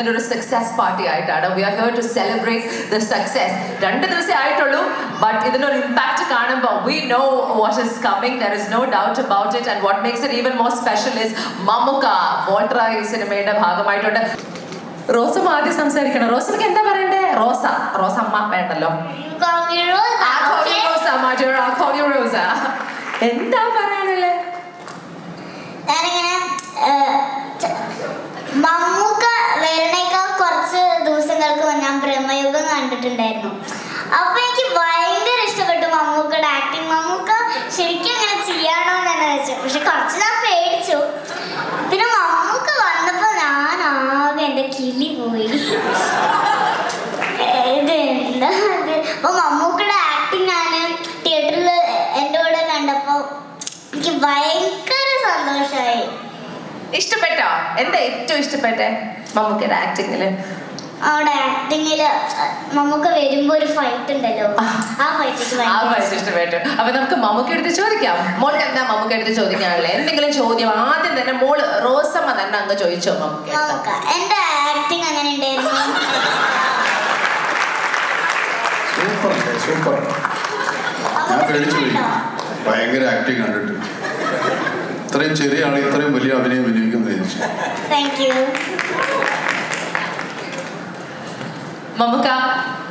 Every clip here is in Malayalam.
ഇതിന്റെ ഒരു സക്സസ് പാർട്ടി ആയിട്ടാണ്. We are here to celebrate the success രണ്ട് ദിവസമേ ആയിട്ടുള്ളൂ ബട്ട് ഇതിനൊരു ഇമ്പാക്ട് കാണുമ്പോൾ we know what is coming there is no doubt about it and what makes it even more special is Mammukka വോൾട്ര ഈ സിനിമയുടെ ഭാഗമായിട്ടുണ്ട്. റോസും ആദ്യം സംസാരിക്കണം. റോസമ്മക്ക് എന്താ പറയണ്ടേ? റോസ. റോസമ്മ വേണ്ടല്ലോ. എന്താ me കണ്ടിട്ടുണ്ടായിരുന്നു. അപ്പൊ എനിക്ക് ഭയങ്കര ഇഷ്ടപ്പെട്ടു മമ്മൂക്കയുടെ ആക്ടിങ് മമ്മൂക്ക ശരിക്കും അങ്ങനെ ചെയ്യാണോ എന്ന് തന്നെ വെച്ചു. പക്ഷെ കുറച്ച് ഞാൻ പേടിച്ചു. പിന്നെ മമ്മൂക്ക വന്നപ്പോ ഞാൻ ആകെ എന്റെ കിളി പോയി. മമ്മൂക്കയുടെ ആക്ടിങ് ഞാൻ തിയേറ്ററിൽ എന്റെ കൂടെ കണ്ടപ്പോ എനിക്ക് ഭയങ്കര സന്തോഷമായി ഇഷ്ടപ്പെട്ടോ? എന്താ ഏറ്റവും ഇഷ്ടപ്പെട്ടെ മമ്മൂക്കയുടെ ആക്ടിങ്ങിൽ അവിടെ ആക്ടിങ്ങിൽ നമുക്ക് വരുമ്പോ ഒരു ഫൈറ്റ് ഉണ്ടല്ലോ. ആ. ഫൈറ്റ് ആ ഫൈറ്റ് ഇഷ്ടപ്പെട്ടു. അപ്പൊ നമുക്ക് മമ്മൂക്ക എടുത്ത് ചോദിക്കാം. മോൾക്ക് എന്താ മമ്മൂക്ക എടുത്ത് ചോദിക്കാനുള്ളത്? എന്തെങ്കിലും ചോദ്യം? ആദ്യം തന്നെ മോൾ റോസമ്മ തന്നെ അങ്ങ് ചോദിച്ചോ മമ്മൂക്ക എന്റെ ആക്ടിങ് അങ്ങനെ ഉണ്ടായിരുന്നു. സൂപ്പർ സൂപ്പർ ഞാൻ പേടിച്ചു ഭയങ്കര ആക്ടിങ് കണ്ടിട്ട്. ഇത്രയും ചെറിയ ആൾ ഇത്രയും വലിയ അഭിനയം വിനിയോഗിക്കുന്നു വിചാരിച്ചു. താങ്ക് യു മമ്മൂക്ക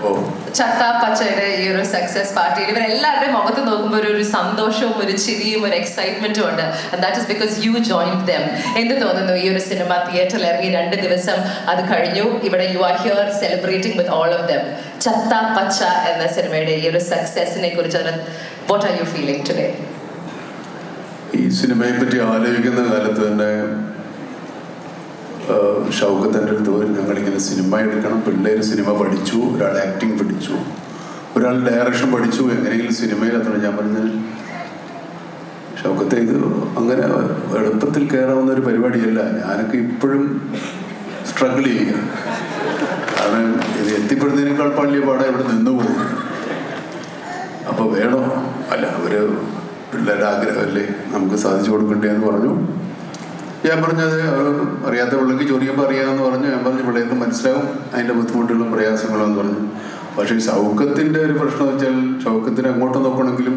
ഓ. ചത്ത പച്ചയുടെ ഈ ഒരു സക്സസ് പാർട്ടി ഇവരെല്ലാവരുടെയും മുഖത്ത് നോക്കുമ്പോൾ ഒരു ഒരു സന്തോഷവും ഒരു ചിരിയും ഒരു എക്സൈറ്റ്മെന്റും ഉണ്ട്. That is because you join them എന്ത് തോന്നുന്നു? ഈ ഒരു സിനിമ തിയേറ്ററിൽ ഇറങ്ങി രണ്ട് ദിവസം അത് കഴിഞ്ഞു. ഇവിടെ you are here celebrating with all of them Chatha Pacha എന്ന സിനിമയുടെ ഈ ഒരു സക്സസിനെ കുറിച്ച് what are you feeling today ഈ സിനിമയെ പറ്റി ആലോചിക്കുന്ന കാലത്ത് തന്നെ ഷൗക്കത്തിന്റെ അടുത്ത് പോയി ഞങ്ങളിങ്ങനെ സിനിമ എടുക്കണം. പിള്ളേർ സിനിമ പഠിച്ചു ഒരാൾ ആക്ടിങ് പഠിച്ചു. ഒരാൾ ഡയറക്ഷൻ പഠിച്ചു എങ്ങനെയെങ്കിലും സിനിമയിൽ എത്തണം. ഞാൻ പറഞ്ഞത് ഷൗക്കത്തെ ഇത് അങ്ങനെ എളുപ്പത്തിൽ കയറാവുന്ന ഒരു പരിപാടിയല്ല. ഞാനൊക്കെ ഇപ്പോഴും സ്ട്രഗിൾ ചെയ്യുക. കാരണം ഇത് എത്തിപ്പെടുന്നതിനേക്കാൾ പള്ളിയ പാടെ ഇവിടെ നിന്ന് പോകും. അപ്പോൾ വേണോ? അല്ല അവർ പിള്ളേരുടെ ആഗ്രഹമല്ലേ? നമുക്ക് സാധിച്ചു കൊടുക്കണ്ടേ എന്ന് പറഞ്ഞു. ഞാൻ പറഞ്ഞത് അറിയാത്ത പിള്ളേർക്ക് ചോദിക്കുമ്പോൾ അറിയാമെന്ന് പറഞ്ഞു. ഞാൻ പറഞ്ഞു പിള്ളേർക്ക് മനസ്സിലാവും അതിന്റെ ബുദ്ധിമുട്ടുകളും പ്രയാസങ്ങളും എന്ന് പറഞ്ഞു. പക്ഷേ ഈ സൗഖ്യത്തിന്റെ ഒരു പ്രശ്നം വെച്ചാൽ സൗഖ്യത്തിന് അങ്ങോട്ട് നോക്കണമെങ്കിലും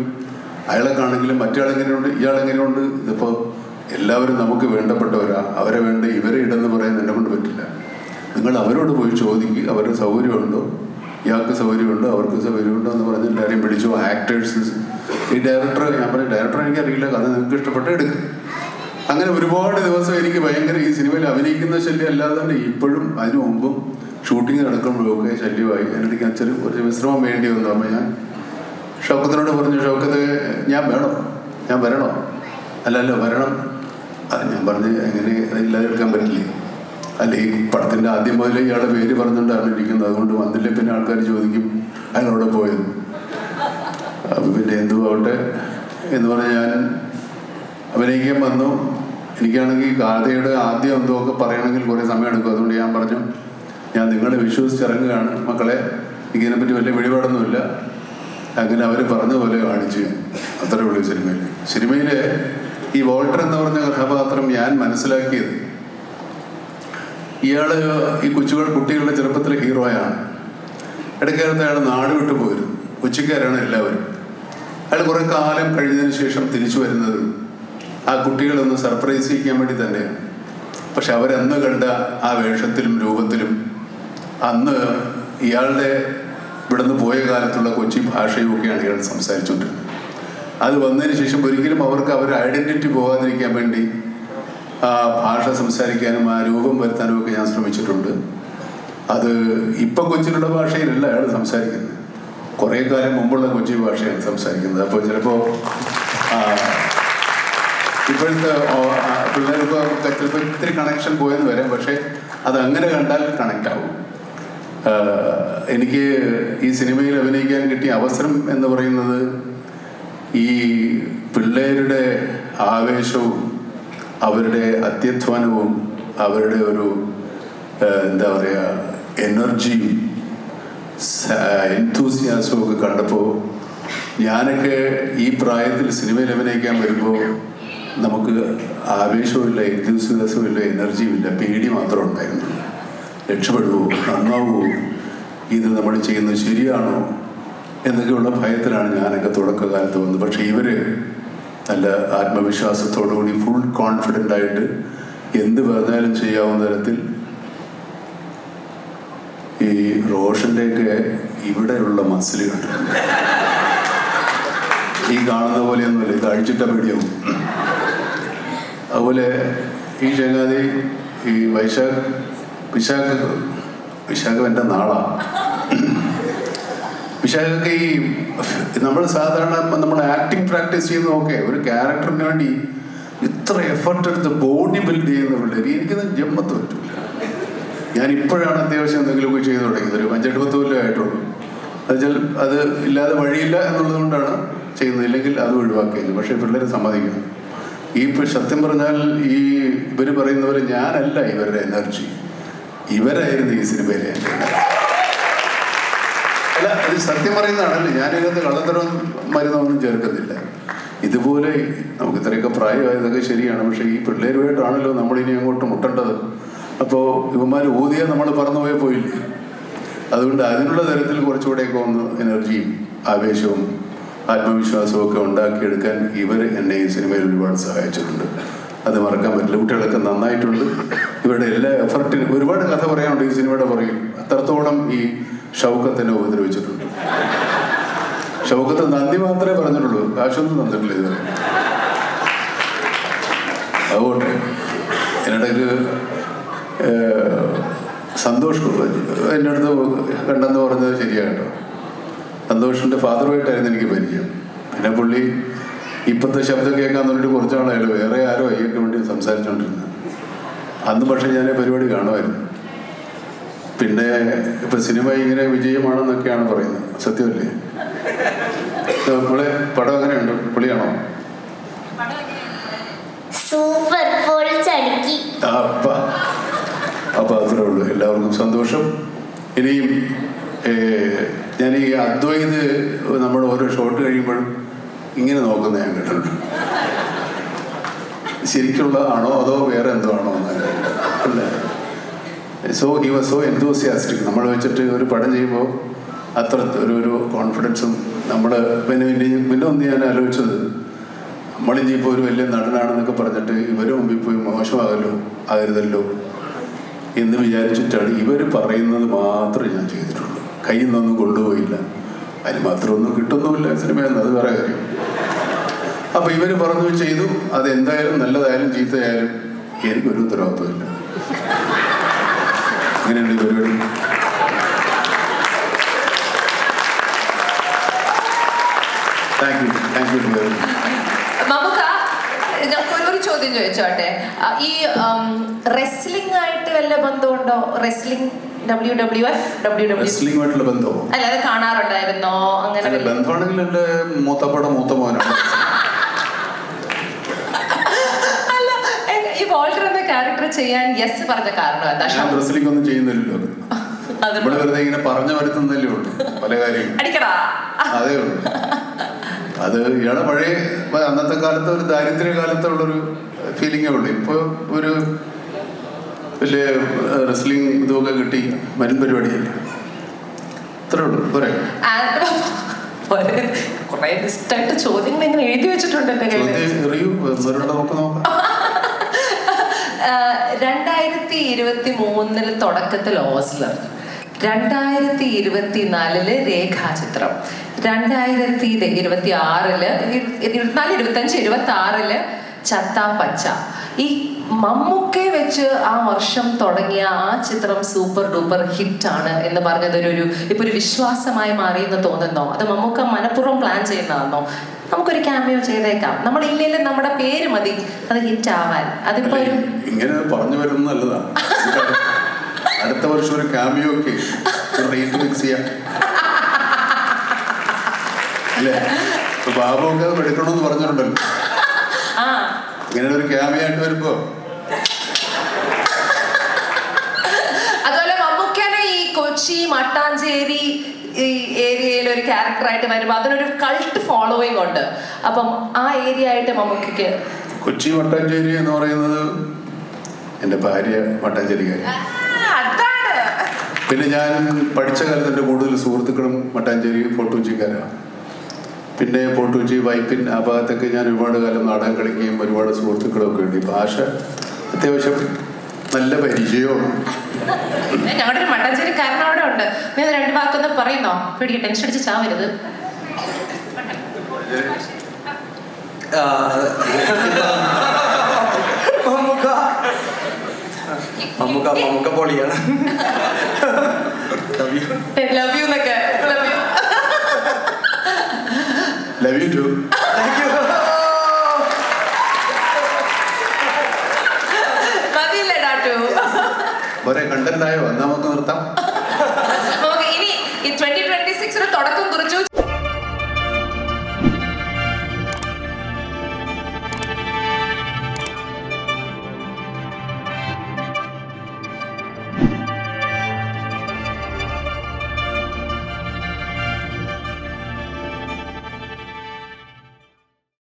അയാളെ കാണെങ്കിലും മറ്റയാളെങ്ങനെയുണ്ട് ഇയാളെങ്ങനെയുണ്ട് ഇതിപ്പോൾ എല്ലാവരും നമുക്ക് വേണ്ടപ്പെട്ടവരാ. അവരെ വേണ്ട ഇവരെ ഇടന്ന് പറയാൻ എന്നെ കൊണ്ട് പറ്റില്ല. നിങ്ങൾ അവരോട് പോയി ചോദിക്കുക അവരുടെ സൗകര്യമുണ്ടോ? ഇയാൾക്ക് സൗകര്യമുണ്ടോ? അവർക്ക് സൗകര്യമുണ്ടോ എന്ന് പറഞ്ഞ് എല്ലാവരെയും വിളിച്ചു. ആക്ടേഴ്സ് ഈ ഡയറക്ടർ ഞാൻ പറഞ്ഞു ഡയറക്ടർ എനിക്ക് അറിയില്ല കഥ നിങ്ങൾക്ക് ഇഷ്ടപ്പെട്ട എടുക്കും. അങ്ങനെ ഒരുപാട് ദിവസം എനിക്ക് ഭയങ്കര ഈ സിനിമയിൽ അഭിനയിക്കുന്ന ശല്യം അല്ലാതെ തന്നെ ഇപ്പോഴും അതിനു മുമ്പും ഷൂട്ടിംഗ് നടക്കുമ്പോഴൊക്കെ ശല്യമായി. എനിക്ക് അച്ഛനും കുറച്ച് വിശ്രമം വേണ്ടി വന്നു. അപ്പം ഞാൻ ഷൗക്കത്തിനോട് പറഞ്ഞു ഷൗക്കത്ത് ഞാൻ വേണോ? ഞാൻ വരണോ? അല്ല അല്ല വരണം. അത് ഞാൻ പറഞ്ഞ് എങ്ങനെ? ഇല്ലാതെ എടുക്കാൻ പറ്റില്ലേ? അല്ലെ ഈ പടത്തിന്റെ ആദ്യം മുതലേ ഇയാളുടെ പേര് പറഞ്ഞുകൊണ്ടാണ് ഇരിക്കുന്നത് അതുകൊണ്ട് വന്നില്ലേ പിന്നെ ആൾക്കാർ ചോദിക്കും അതിനവിടെ പോയത് അപ്പം പിന്നെ എന്തു ആവട്ടെ എന്ന് പറഞ്ഞ് ഞാൻ അഭിനയിക്കാൻ വന്നു. എനിക്കാണെങ്കിൽ ഗാഥയുടെ ആദ്യം എന്തോ ഒക്കെ പറയണമെങ്കിൽ കുറേ സമയം എടുക്കും. അതുകൊണ്ട് ഞാൻ പറഞ്ഞു ഞാൻ നിങ്ങളെ വിശ്വസിച്ചിറങ്ങുകയാണ്. മക്കളെ ഇതിനെപ്പറ്റി വലിയ വെളിപാടൊന്നുമില്ല അങ്ങനെ അവർ പറഞ്ഞ പോലെ കാണിച്ചു. അത്രേ ഉള്ളൂ സിനിമയിൽ സിനിമയിൽ ഈ വോൾട്ടർ എന്ന് പറഞ്ഞ കഥാപാത്രം ഞാൻ മനസ്സിലാക്കിയത് ഇയാൾ ഈ കൊച്ചുകൾ കുട്ടികളുടെ ചെറുപ്പത്തിലെ ഹീറോയാണ്. ഇടയ്ക്കാലത്ത് അയാൾ നാട് വിട്ടു പോയിരുന്നു. കൊച്ചിക്കാരാണ് എല്ലാവരും. അയാൾ കുറെ കാലം കഴിഞ്ഞതിന് ശേഷം തിരിച്ചു വരുന്നത് ആ കുട്ടികളൊന്ന് സർപ്രൈസ് ചെയ്യിക്കാൻ വേണ്ടി തന്നെയാണ്. പക്ഷെ അവരന്ന് കണ്ട ആ വേഷത്തിലും രൂപത്തിലും അന്ന് ഇയാളുടെ ഇവിടുന്ന് പോയ കാലത്തുള്ള കൊച്ചി ഭാഷയും ഒക്കെയാണ് ഇയാൾ സംസാരിച്ചുകൊണ്ടിരുന്നത്. അത് വന്നതിന് ശേഷം ഒരിക്കലും അവർക്ക് അവരുടെ ഐഡന്റിറ്റി പോകാതിരിക്കാൻ വേണ്ടി ആ ഭാഷ സംസാരിക്കാനും ആ രൂപം വരുത്താനും ഒക്കെ ഞാൻ ശ്രമിച്ചിട്ടുണ്ട്. അത് ഇപ്പം കൊച്ചിയിലുള്ള ഭാഷയിലല്ല അയാൾ സംസാരിക്കുന്നത്. കുറേ കാലം മുമ്പുള്ള കൊച്ചി ഭാഷയാണ് സംസാരിക്കുന്നത്. അപ്പോൾ ചിലപ്പോൾ ഇപ്പോഴത്തെ പിള്ളേർക്ക് ചിലപ്പോൾ ഇത്തിരി കണക്ഷൻ പോയെന്ന് വരാം. പക്ഷേ അത് അങ്ങനെ കണ്ടാൽ കണക്റ്റ് ആവും. എനിക്ക് ഈ സിനിമയിൽ അഭിനയിക്കാൻ കിട്ടിയ അവസരം എന്ന് പറയുന്നത് ഈ പിള്ളേരുടെ ആവേശവും അവരുടെ അത്യധ്വാനവും അവരുടെ ഒരു എന്താ പറയുക എനർജിയും എൻതൂസിയാസവും ഒക്കെ കണ്ടപ്പോൾ ഞാനൊക്കെ ഈ പ്രായത്തിൽ സിനിമയിൽ അഭിനയിക്കാൻ വരുമ്പോൾ നമുക്ക് ആവേശമില്ല എൻതൂസിയാസവും എനർജിയുമില്ല എനർജിയും പേടി മാത്രം ഉണ്ടായിരുന്നു രക്ഷപ്പെടുവോ നന്നാവുമോ ഇത് നമ്മൾ ചെയ്യുന്നത് ശരിയാണോ എന്നൊക്കെയുള്ള ഭയത്തിലാണ് ഞാനൊക്കെ തുടക്കകാലത്ത് വന്നത്. പക്ഷേ ഇവർ നല്ല ആത്മവിശ്വാസത്തോടുകൂടി ഫുൾ കോൺഫിഡന്റ് ആയിട്ട് എന്ത് പറഞ്ഞാലും ചെയ്യാവുന്ന തരത്തിൽ ഈ റോഷന്റെയൊക്കെ ഇവിടെയുള്ള കണ്ടിട്ടുണ്ട്. ഈ കാണുന്ന പോലെയൊന്നുമില്ല ഇത് അഴിച്ചിട്ട പേടിയാവും. അതുപോലെ ഈ ചങ്ങാതി ഈ വൈശാഖ് വിശാഖ വിശാഖം എന്റെ നാളാണ് വിശാഖൊക്കെ ഈ നമ്മൾ സാധാരണ നമ്മൾ ആക്ടിങ് പ്രാക്ടീസ് ചെയ്യുന്ന നോക്കെ ഒരു ക്യാരക്ടറിന് വേണ്ടി ഇത്ര എഫർട്ട് എടുത്ത് ബോഡി ബിൽഡ് ചെയ്യുന്ന പിള്ളേർ എനിക്കത് ജമ്മത്ത് പറ്റില്ല ഞാൻ ഇപ്പോഴാണ് അത്യാവശ്യം എന്തെങ്കിലുമൊക്കെ ചെയ്തു തുടങ്ങിയത്. ഒരു അഞ്ചെട്ട് പത്ത് കൊല്ലം ആയിട്ടുള്ളൂ. എന്നുവെച്ചാൽ അത് ഇല്ലാതെ വഴിയില്ല എന്നുള്ളത് കൊണ്ടാണ് ചെയ്യുന്നത്. ഇല്ലെങ്കിൽ അത് ഒഴിവാക്കിയത്. പക്ഷേ പിള്ളേർ സമ്മതിക്കണം. ഈ ഇപ്പം സത്യം പറഞ്ഞാൽ ഈ ഇവർ പറയുന്നവർ ഞാനല്ല ഇവരുടെ എനർജി. ഇവരായിരുന്നു ഈ സിനിമയിലെ അല്ല ഇത് സത്യം പറയുന്നതാണല്ലോ. ഞാനിതിനകത്ത് കള്ളത്തരം മരുന്നൊന്നും ചേർക്കുന്നില്ല. ഇതുപോലെ നമുക്ക് ഇത്രയൊക്കെ പ്രായമായതൊക്കെ ശരിയാണ്. പക്ഷേ ഈ പിള്ളേരുമായിട്ടാണല്ലോ നമ്മളിനി അങ്ങോട്ട് മുട്ടേണ്ടത്. അപ്പോൾ ഇവന്മാർ ഊതിയാൽ നമ്മൾ പറന്നുപോയി പോയില്ലേ? അതുകൊണ്ട് അതിനുള്ള തരത്തിൽ കുറച്ചുകൂടെയൊക്കെ ഒന്ന് എനർജിയും ആവേശവും ആത്മവിശ്വാസവും ഒക്കെ ഉണ്ടാക്കിയെടുക്കാൻ ഇവർ എന്നെ ഈ സിനിമയിൽ ഒരുപാട് സഹായിച്ചിട്ടുണ്ട്. അത് മറക്കാൻ പറ്റില്ല. കുട്ടികളൊക്കെ നന്നായിട്ടുണ്ട്. ഇവരുടെ എല്ലാ എഫർട്ടിനും ഒരുപാട് കഥ പറയാനുണ്ട് ഈ സിനിമയുടെ പുറകിൽ. അത്രത്തോളം ഈ ഷൗക്കത്തിനെ ഉപദ്രവിച്ചിട്ടുണ്ട്. ഷൗക്കത്ത് നന്ദി മാത്രമേ പറഞ്ഞിട്ടുള്ളൂ. കാശൊന്നും തന്നിട്ടില്ല ഇതുവരെ. അതുകൊണ്ട് എന്നിടയ്ക്ക് സന്തോഷ് എന്റെ അടുത്ത് കണ്ടെന്ന് പറഞ്ഞത് ശരിയാട്ടോ സന്തോഷിന്റെ ഫാദറുമായിട്ടായിരുന്നു എനിക്ക് പരിചയം. പിന്നെ പുള്ളി ഇപ്പോഴത്തെ ശബ്ദം കേൾക്കാൻ വേണ്ടി കുറച്ചാളായാലും വേറെ ആരോ അയ്യൊക്കെ വേണ്ടി സംസാരിച്ചുകൊണ്ടിരുന്നത് അന്ന് പക്ഷെ ഞാൻ പരിപാടി കാണുമായിരുന്നു. പിന്നെ ഇപ്പൊ സിനിമ ഇങ്ങനെ വിജയമാണെന്നൊക്കെയാണ് പറയുന്നത്. സത്യമല്ലേ? നമ്മളെ പടം എങ്ങനെയുണ്ട്? പുള്ളിയാണോ? സൂപ്പർ അപ്പ അത്രേ ഉള്ളൂ. എല്ലാവർക്കും സന്തോഷം. ഇനിയും ഞാൻ ഈ അദ്വൈത് നമ്മൾ ഓരോ ഷോട്ട് കഴിയുമ്പോഴും ഇങ്ങനെ നോക്കുന്ന ഞാൻ കേട്ടിട്ടുണ്ട്. ശരിക്കുള്ളതാണോ അതോ വേറെ എന്തോ ആണോ എന്നല്ല. So he was so enthusiastic നമ്മൾ വെച്ചിട്ട് ഒരു പടം ചെയ്യുമ്പോൾ അത്ര ഒരു ഒരു കോൺഫിഡൻസും നമ്മൾ പിന്നെ പിന്നെ പിന്നെ ഒന്ന് ഞാൻ ആലോചിച്ചത് നമ്മളിനി ഇപ്പോൾ ഒരു വലിയ നടനാണെന്നൊക്കെ പറഞ്ഞിട്ട് ഇവരുടെ മുമ്പിൽ പോയി മോശമാകല്ലോ ആകരുതല്ലോ എന്ന് വിചാരിച്ചിട്ടാണ് ഇവർ പറയുന്നത് മാത്രമേ ഞാൻ ചെയ്തിട്ടുള്ളൂ കയ്യിൽ നിന്നൊന്നും കൊണ്ടുപോയില്ല. അതിന് മാത്രം ഒന്നും കിട്ടുന്നുമില്ല സിനിമയെന്ന് അത് വേറെ കാര്യം. അപ്പൊ ഇവർ പറഞ്ഞു ചെയ്തു അത് എന്തായാലും നല്ലതായാലും ചീത്തയായാലും എനിക്കൊരു ഉത്തരവാദിത്വമില്ല. അങ്ങനെയുണ്ട് ഈ പരിപാടി. ചോദ്യം ചോദിച്ചോട്ടെ? ഈ റെസ്ലിംഗ് ആയിട്ട് വല്ല ബന്ധമുണ്ടോ? Wrestling W W F W W ബന്ധമോ അല്ല അത് കാണാറുണ്ടായിരുന്നോ? അങ്ങനെ അല്ല വല്ല- ബന്ധമാണെങ്കിൽ എന്റെ മൂത്തപ്പട മൂത്ത മോനാണ്. അല്ല ഈ വോൾട്ടർ എന്ന ക്യാരക്ടർ ചെയ്യാൻ യെസ് പറഞ്ഞ കാരണം എന്താ? ഞാൻ റെസ്ലിംഗ് ഒന്നും ചെയ്യുന്നില്ലല്ലോ ഇവിടെ വെറുതെ ഇങ്ങനെ പറഞ്ഞു വരുത്തുന്നല്ലേ ഉള്ളൂ പല കാര്യങ്ങളും. അതേ ഉള്ളൂ. അത് ഇയാളെ പഴയ അന്നത്തെ കാലത്ത് ഒരു ദാരിദ്ര്യ കാലത്തുള്ള ഒരു ഫീലിംഗേ ഉള്ളൂ. ഇപ്പൊ ഒരു വലിയ റെസ്ലിംഗ് ഇതൊക്കെ കിട്ടി വരും പരിപാടിയല്ലേ? ഇത്രേ ഉള്ളൂ. പോരെ. കുറെ ലിസ്റ്റായിട്ട് ചോദ്യങ്ങൾ ഇങ്ങനെ എഴുതി വെച്ചിട്ടുണ്ട് എന്റെ കയ്യിൽ ചോദ്യം എറിയൂ. വേറെ നമുക്ക് നോക്കാം. രണ്ടായിരത്തി ഇരുപത്തി മൂന്നിൽ തുടക്കത്തിൽ ഓസ്ലർ. രണ്ടായിരത്തി ഇരുപത്തിനാലിൽ രേഖാചിത്രം. രണ്ടായിരത്തി ഇരുപത്തി ആറിൽ ഇരുപത്തിനാല് ഇരുപത്തഞ്ച് ഇരുപത്തി ആറിൽ ചത്താ പച്ച. ഈ മമ്മൂക്കെ വെച്ച് ആ വർഷം തുടങ്ങിയ ആ ചിത്രം സൂപ്പർ ഡൂപ്പർ ഹിറ്റ് ആണ് എന്ന് പറഞ്ഞത് ഒരു ഇപ്പൊ ഒരു വിശ്വാസമായി മാറിയെന്ന് തോന്നുന്നോ? അത് മമ്മൂക്ക മനഃപൂർവം പ്ലാൻ ചെയ്യുന്നതാണോ നമുക്കൊരു ക്യാമിയോ ചെയ്തേക്കാം. നമ്മൾ ഇല്ലെങ്കിൽ നമ്മുടെ പേര് മതി. അത് ഹിറ്റ് ആവാൻ. അതിപ്പോ ഇങ്ങനെ പറഞ്ഞു വരുന്നത് നല്ലതാണ്. അടുത്ത വർഷം ഒരു ക്യാമിയോ ചെയ്യാം. ബാബു ഒക്കെ എടുക്കണമെന്ന് പറഞ്ഞിട്ടുണ്ടല്ലോ. ഇങ്ങനെ ഒരു ക്യാമിയോ ആയിട്ട് വരുമ്പോ. അതുപോലെ മമ്മൂക്കാനെ ഈ കൊച്ചി മട്ടാഞ്ചേരി ഈ ഏരിയയിൽ ഒരു ക്യാരക്ടറായിട്ട് വരുമ്പോൾ അതിനൊരു കൾട്ട് ഫോളോയിങ് ഉണ്ട്. അപ്പം ആ ഏരിയ ആയിട്ട് മമ്മൂക്കയ്ക്ക് കൊച്ചി മട്ടാഞ്ചേരി എന്ന് പറയുന്നത് എന്റെ ഭാര്യ മട്ടാഞ്ചേരിക്കാരി. പിന്നെ ഞാൻ പഠിച്ച കാലത്ത് എന്റെ കൂടുതൽ സുഹൃത്തുക്കളും മട്ടാഞ്ചേരി ഫോർട്ട് കൊച്ചിക്കാരാണ് പിന്നെ പോട്ടുചി വൈപ്പിൻ ആ ഭാഗത്തൊക്കെ ഞാൻ ഒരുപാട് കാലം നാടകം കളിക്കുകയും ഒരുപാട് സുഹൃത്തുക്കളൊക്കെ ഉണ്ട്. ഈ ഭാഷ അത്യാവശ്യം നല്ല പരിചയമാണ്. ഞങ്ങളുടെ ഒരു മട്ടാഞ്ചേരിക്കാരൻ അവിടെ ഉണ്ട്. നീ രണ്ട് വാക്കൊന്ന് പറയുന്നോ? പേടിക്ക് ടെൻഷൻ അടിച്ച് ചാവരുത്. ആ, മമ്മൂക്ക. മമ്മൂക്ക പൊളിയാണ്. Love you. ലവ് യു എന്നൊക്കെ love you you too Thank you. മതിയില്ലേ ഡാറ്റു? ഒരേ കണ്ടന്റായോ എന്നാ